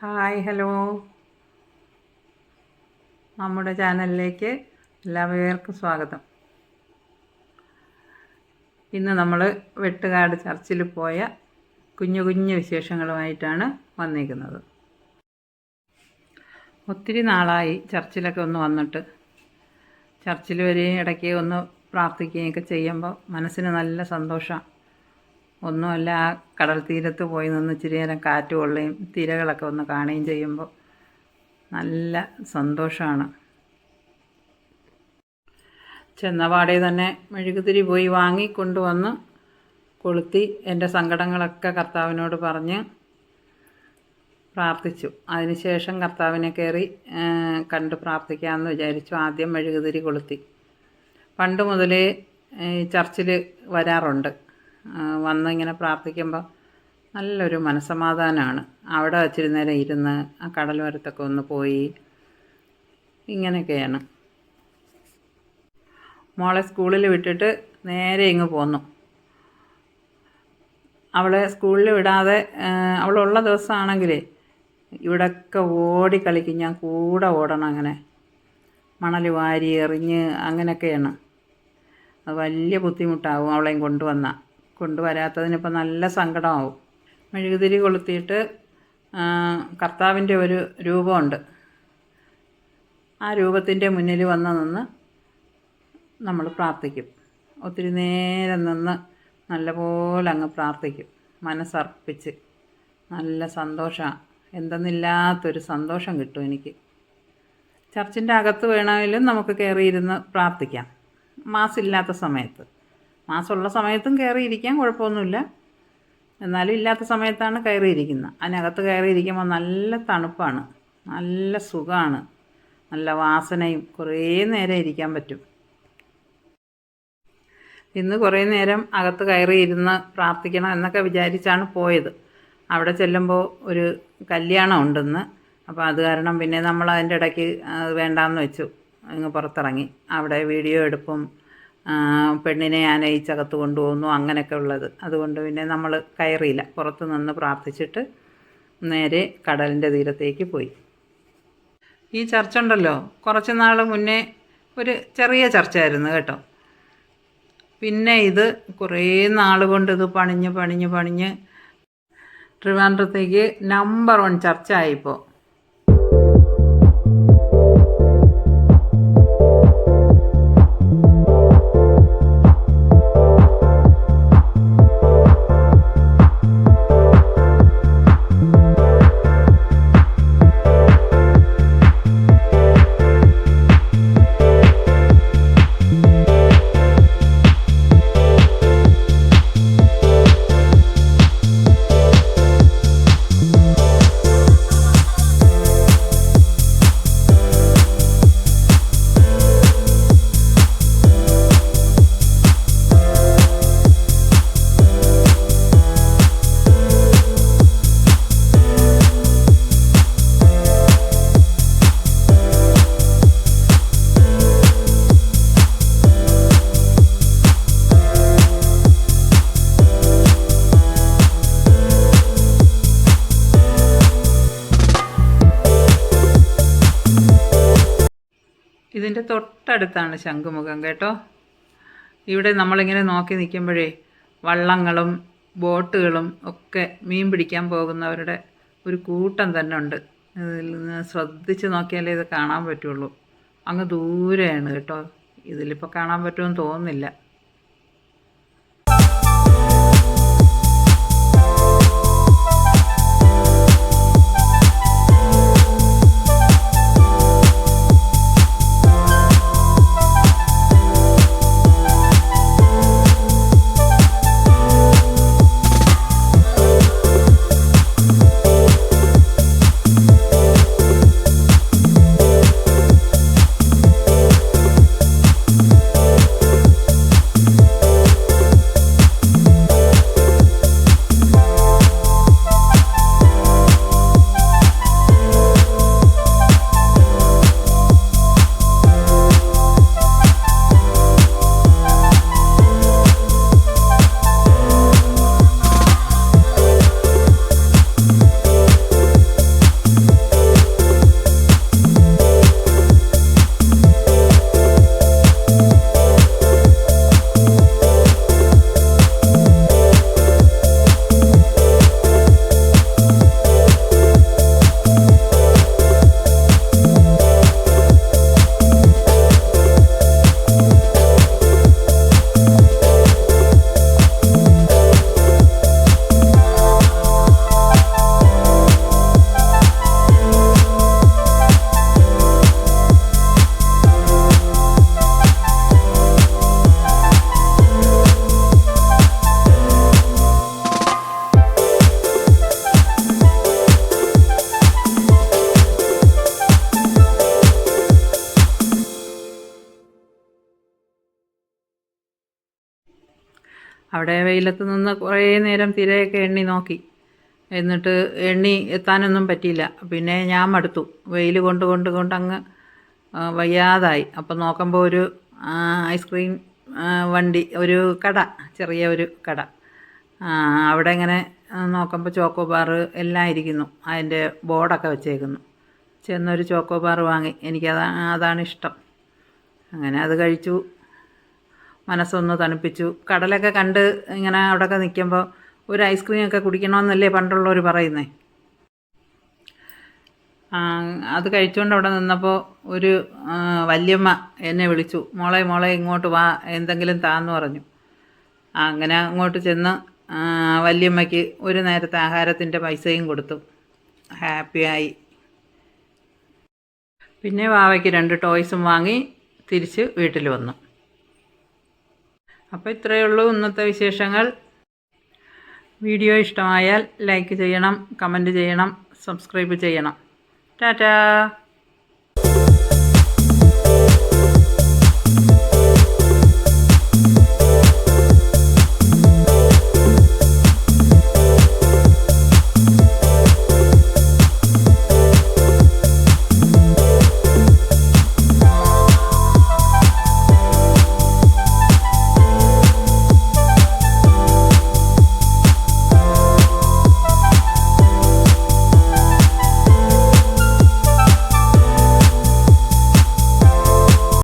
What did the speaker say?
Hi hello. നമ്മുടെ ചാനലിലേക്ക് എല്ലാവർക്കും സ്വാഗതം. ഇന്ന് നമ്മൾ വെട്ടുകാട് ചർച്ചിൽ പോയ കുഞ്ഞു കുഞ്ഞു വിശേഷങ്ങളുമായിട്ടാണ് വന്നിരിക്കുന്നത്. ഒത്തിരി നാളായി ചർച്ചിലൊക്കെ ഒന്ന് വന്നിട്ട്. ചർച്ചിൽ വരെയും ഇടയ്ക്ക് ഒന്ന് പ്രാർത്ഥിക്കുകയൊക്കെ ചെയ്യുമ്പോൾ മനസ്സിന് നല്ല സന്തോഷമാണ് ഒന്നുമല്ല ആ കടൽ തീരത്ത് പോയി നിന്ന് ഇച്ചിരി നേരം കാറ്റ് കൊള്ളുകയും തിരകളൊക്കെ ഒന്ന് കാണുകയും ചെയ്യുമ്പോൾ നല്ല സന്തോഷമാണ്. ചെന്നപാടെ തന്നെ മെഴുകുതിരി പോയി വാങ്ങിക്കൊണ്ടുവന്ന് കൊളുത്തി എന്റെ സങ്കടങ്ങളൊക്കെ കർത്താവിനോട് പറഞ്ഞ് പ്രാർത്ഥിച്ചു. അതിനുശേഷം കർത്താവിനെ കയറി കണ്ട് പ്രാർത്ഥിക്കാമെന്ന് വിചാരിച്ചു. ആദ്യം മെഴുകുതിരി കൊളുത്തി. പണ്ട് മുതലേ ചർച്ചിൽ വരാറുണ്ട്. വന്ന് ഇങ്ങനെ പ്രാർത്ഥിക്കുമ്പോൾ നല്ലൊരു മനസ്സമാധാനമാണ് അവിടെ വച്ചിരുന്നേരം നേരം ഇരുന്ന് ആ കടൽ വരത്തൊക്കെ ഒന്ന് പോയി ഇങ്ങനെയൊക്കെയാണ്. മോളെ സ്കൂളിൽ വിട്ടിട്ട് നേരെ ഇങ്ങ് പോന്നു. അവളെ സ്കൂളിൽ വിടാതെ അവളുള്ള ദിവസമാണെങ്കിലേ ഇവിടെയൊക്കെ ഓടി കളിക്കും ഞാൻ കൂടെ ഓടണം അങ്ങനെ. മണൽ വാരി എറിഞ്ഞ് അങ്ങനെയൊക്കെയാണ്. അത് വലിയ ബുദ്ധിമുട്ടാവും അവളെയും കൊണ്ടുവന്നാൽ കൊണ്ടുവരാത്തതിനിപ്പോൾ നല്ല സങ്കടമാവും. മെഴുകുതിരി കൊളുത്തിയിട്ട് കർത്താവിന്റെ ഒരു രൂപമുണ്ട്. ആ രൂപത്തിന്റെ മുന്നിൽ വന്ന് നിന്ന് നമ്മൾ പ്രാർത്ഥിക്കും. ഒത്തിരി നേരം നിന്ന് നല്ലപോലെ അങ്ങ് പ്രാർത്ഥിക്കും. മനസ്സർപ്പിച്ച്. നല്ല സന്തോഷമാണ് എന്തെന്നില്ലാത്തൊരു സന്തോഷം കിട്ടും എനിക്ക്. ചർച്ചിന്റെ അകത്ത് വേണമെങ്കിലും നമുക്ക് കയറിയിരുന്ന് പ്രാർത്ഥിക്കാം. മാസില്ലാത്ത സമയത്ത്. മാസമുള്ള സമയത്തും കയറിയിരിക്കാം കുഴപ്പമൊന്നുമില്ല. എന്നാലും ഇല്ലാത്ത സമയത്താണ് കയറിയിരിക്കുന്നത്. അതിനകത്ത് കയറിയിരിക്കുമ്പോൾ നല്ല തണുപ്പാണ്. നല്ല സുഖമാണ്. നല്ല വാസനയും കുറേ നേരം ഇരിക്കാൻ പറ്റും. ഇന്ന് കുറേ നേരം അകത്ത് കയറി ഇരുന്ന് പ്രാർത്ഥിക്കണം എന്നൊക്കെ വിചാരിച്ചാണ് പോയത്. അവിടെ ചെല്ലുമ്പോൾ ഒരു കല്യാണം ഉണ്ടെന്ന്. അപ്പോൾ അത് കാരണം പിന്നെ നമ്മൾ അതിന്റെ ഇടയ്ക്ക് വേണ്ടാന്ന് വെച്ചു. അങ്ങ് പുറത്തിറങ്ങി. അവിടെ വീഡിയോ എടുപ്പും പെണ്ണിനെ ആനയിച്ചകത്ത് കൊണ്ടുപോകുന്നു അങ്ങനെയൊക്കെ ഉള്ളത്. അതുകൊണ്ട് പിന്നെ നമ്മൾ കയറിയില്ല. പുറത്ത് നിന്ന് പ്രാർത്ഥിച്ചിട്ട് നേരെ കടലിന്റെ തീരത്തേക്ക് പോയി. ഈ ചർച്ച ഉണ്ടല്ലോ. കുറച്ച് നാൾ മുന്നേ ഒരു ചെറിയ ചർച്ചയായിരുന്നു കേട്ടോ. പിന്നെ ഇത് കുറേ നാൾ കൊണ്ട് ഇത് പണിഞ്ഞ് പണിഞ്ഞ് പണിഞ്ഞ് ട്രിവാൻഡ്രത്തേക്ക് നമ്പർ വൺ ചർച്ച ആയിപ്പോൾ ഇതിന്റെ തൊട്ടടുത്താണ് ശംഖുമുഖം കേട്ടോ? ഇവിടെ നമ്മളിങ്ങനെ നോക്കി നിൽക്കുമ്പോഴേ വള്ളങ്ങളും ബോട്ടുകളും ഒക്കെ മീൻ പിടിക്കാൻ പോകുന്നവരുടെ ഒരു കൂട്ടം തന്നെ ഉണ്ട്. ഇതിൽ നിന്ന് ശ്രദ്ധിച്ച് നോക്കിയാലേ ഇത് കാണാൻ പറ്റുള്ളൂ. അങ്ങ് ദൂരെയാണ് കേട്ടോ. ഇതിലിപ്പോൾ കാണാൻ പറ്റുമെന്ന് തോന്നുന്നില്ല. അവിടെ വെയിലത്ത് നിന്ന് കുറേ നേരം തിരയൊക്കെ എണ്ണി നോക്കി. എന്നിട്ട് എണ്ണി എത്താനൊന്നും പറ്റിയില്ല. പിന്നെ ഞാൻ മടുത്തു. വെയിൽ കൊണ്ട് കൊണ്ട് കൊണ്ട് അങ്ങ് വയ്യാതായി. അപ്പം നോക്കുമ്പോൾ ഒരു ഐസ്ക്രീം വണ്ടി ഒരു കട ചെറിയ ഒരു കട. അവിടെ ഇങ്ങനെ നോക്കുമ്പോൾ ചോക്കോ ബാർ എല്ലാം ഇരിക്കുന്നു. അതിന്റെ ബോർഡൊക്കെ വെച്ചേക്കുന്നു. ചെന്നൊരു ചോക്കോ ബാർ വാങ്ങി. എനിക്കതാ അതാണ് ഇഷ്ടം. അങ്ങനെ അത് കഴിച്ചു. മനസ്സൊന്ന് തണുപ്പിച്ചു. കടലൊക്കെ കണ്ട് ഇങ്ങനെ അവിടെയൊക്കെ നിൽക്കുമ്പോൾ ഒരു ഐസ്ക്രീം ഒക്കെ കുടിക്കണമെന്നല്ലേ പണ്ടുള്ളവർ പറയുന്നേ. അത് കഴിച്ചുകൊണ്ട് അവിടെ നിന്നപ്പോൾ ഒരു വല്യമ്മ എന്നെ വിളിച്ചു. മോളെ മോളെ ഇങ്ങോട്ട് വാ. എന്തെങ്കിലും താന്ന് പറഞ്ഞു. അങ്ങനെ അങ്ങോട്ട് ചെന്ന് വല്യമ്മയ്ക്ക് ഒരു നേരത്തെ ആഹാരത്തിന്റെ പൈസയും കൊടുത്തു. ഹാപ്പിയായി പിന്നെ വാവയ്ക്ക് രണ്ട് ടോയ്സും വാങ്ങി തിരിച്ച് വീട്ടിൽ വന്നു. അപ്പോൾ ഇത്രയേ ഉള്ളൂ ഇന്നത്തെ വിശേഷങ്ങൾ. വീഡിയോ ഇഷ്ടമായാൽ ലൈക്ക് ചെയ്യണം കമന്റ് ചെയ്യണം സബ്സ്ക്രൈബ് ചെയ്യണം. ടാറ്റാ!